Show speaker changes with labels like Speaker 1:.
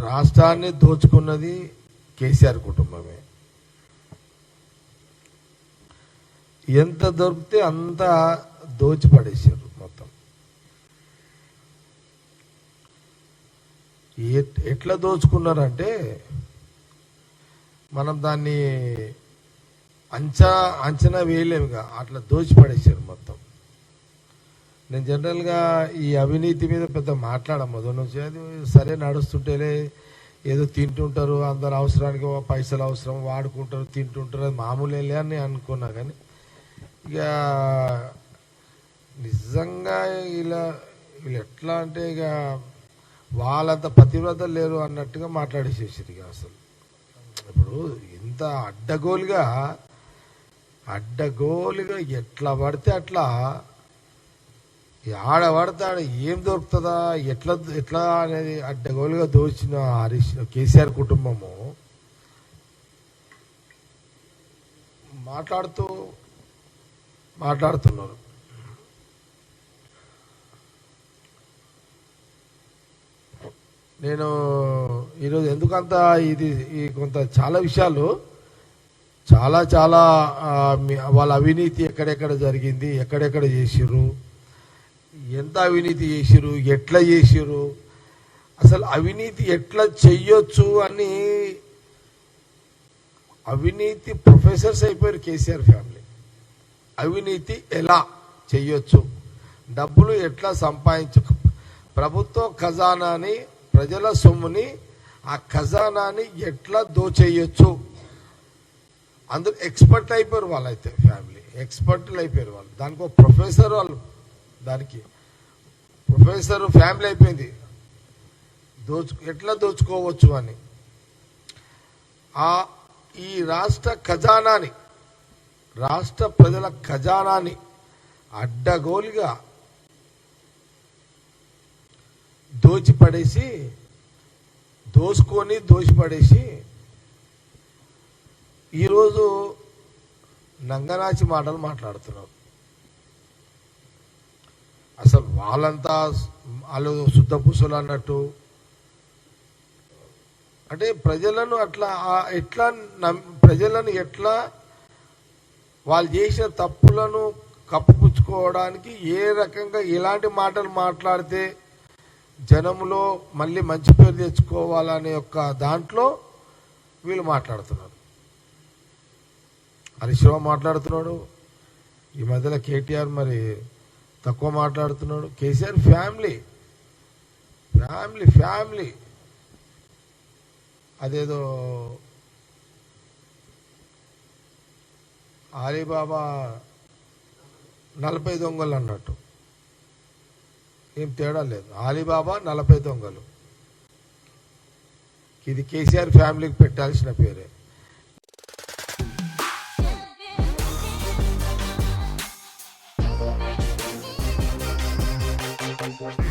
Speaker 1: రాష్ట్రాన్ని దోచుకున్నది కేసీఆర్ కుటుంబమే. ఎంత దొరికితే అంత దోచి పడేసారు మొత్తం ఎట్లా దోచుకున్నారంటే మనం దాన్ని అంచా అంచనా వేయలేముగా అట్లా దోచి పడేసారు మొత్తం. నేను జనరల్గా ఈ అవినీతి మీద పెద్ద మాట్లాడ మొదటి నుంచి అది సరే నడుస్తుంటేనే ఏదో తింటుంటారు అందరు అవసరానికి పైసలు అవసరం వాడుకుంటారు తింటుంటారు అది మామూలేలే అని అనుకున్నా కానీ ఇక నిజంగా ఇలా వీళ్ళు ఎట్లా అంటే ఇక వాళ్ళంత పతివ్రత లేరు అన్నట్టుగా మాట్లాడేసేసారు ఇక అసలు. ఇప్పుడు ఇంత అడ్డగోలుగా అడ్డగోలుగా ఎట్లా పడితే అట్లా ఆడ పడితే ఆడ ఏం దొరుకుతుందా? ఎట్లా ఎట్లా అనేది అడ్డగోలుగా దోచిన హరీష్ కేసీఆర్ కుటుంబము. మాట్లాడుతూ మాట్లాడుతున్నారు. నేను ఈరోజు ఎందుకంత ఇది ఈ కొంత చాలా విషయాలు చాలా చాలా వాళ్ళ అవినీతి ఎక్కడెక్కడ జరిగింది ఎక్కడెక్కడ చేసిర్రు ఎంత అవినీతి చేసిర్రు? ఎట్లా చేసిరు అసలు అవినీతి ఎట్లా చెయ్యొచ్చు అని అవినీతి ప్రొఫెసర్స్ అయిపోయారు కేసీఆర్ ఫ్యామిలీ. అవినీతి ఎలా చెయ్యొచ్చు? డబ్బులు ఎట్లా సంపాదించు? ప్రభుత్వ ఖజానాని ప్రజల సొమ్ముని ఆ ఖజానాని ఎట్లా దోచేయొచ్చు? అందులో ఎక్స్పర్ట్ అయిపోయారు వాళ్ళైతే ఫ్యామిలీ. ఎక్స్పర్ట్లు అయిపోయారు వాళ్ళు. దానికి ఒక ప్రొఫెసర్ వాళ్ళు దానికి. ప్రొఫెసర్ ఫ్యామిలీ అయిపోయింది. దోచు ఎట్లా దోచుకోవచ్చు అని. ఆ ఈ రాష్ట్ర ఖజానాని రాష్ట్ర ప్రజల ఖజానాని అడ్డగోలుగా దోచిపడేసి దోసుకొని దోషిపడేసి ఈరోజు నంగనాచి మాటలు మాట్లాడుతున్నారు అసలు వాళ్ళంతా వాళ్ళు శుద్ధ పూసలు అన్నట్టు. అంటే ప్రజలను అట్లా ఎట్లా నమ్- ప్రజలను ఎట్లా వాళ్ళు చేసిన తప్పులను కప్పుపుచ్చుకోవడానికి ఏ రకంగా ఎలాంటి మాటలు మాట్లాడితే జనములో మళ్ళీ మంచి పేరు తెచ్చుకోవాలనే యొక్క దాంట్లో వీళ్ళు మాట్లాడుతున్నారు. హరీష్ మాట్లాడుతున్నాడు. ఈ మధ్యలో కేటీఆర్ మరి తక్కువ మాట్లాడుతున్నాడు. కేసీఆర్ ఫ్యామిలీ. Family family. అదేదో ఆలీబాబా నలభై దొంగలు అన్నట్టు. ఏం తేడా లేదు. ఆలీబాబా నలభై దొంగలు. ఇది కేసీఆర్ ఫ్యామిలీకి పెట్టాల్సిన పేరే. Thank you.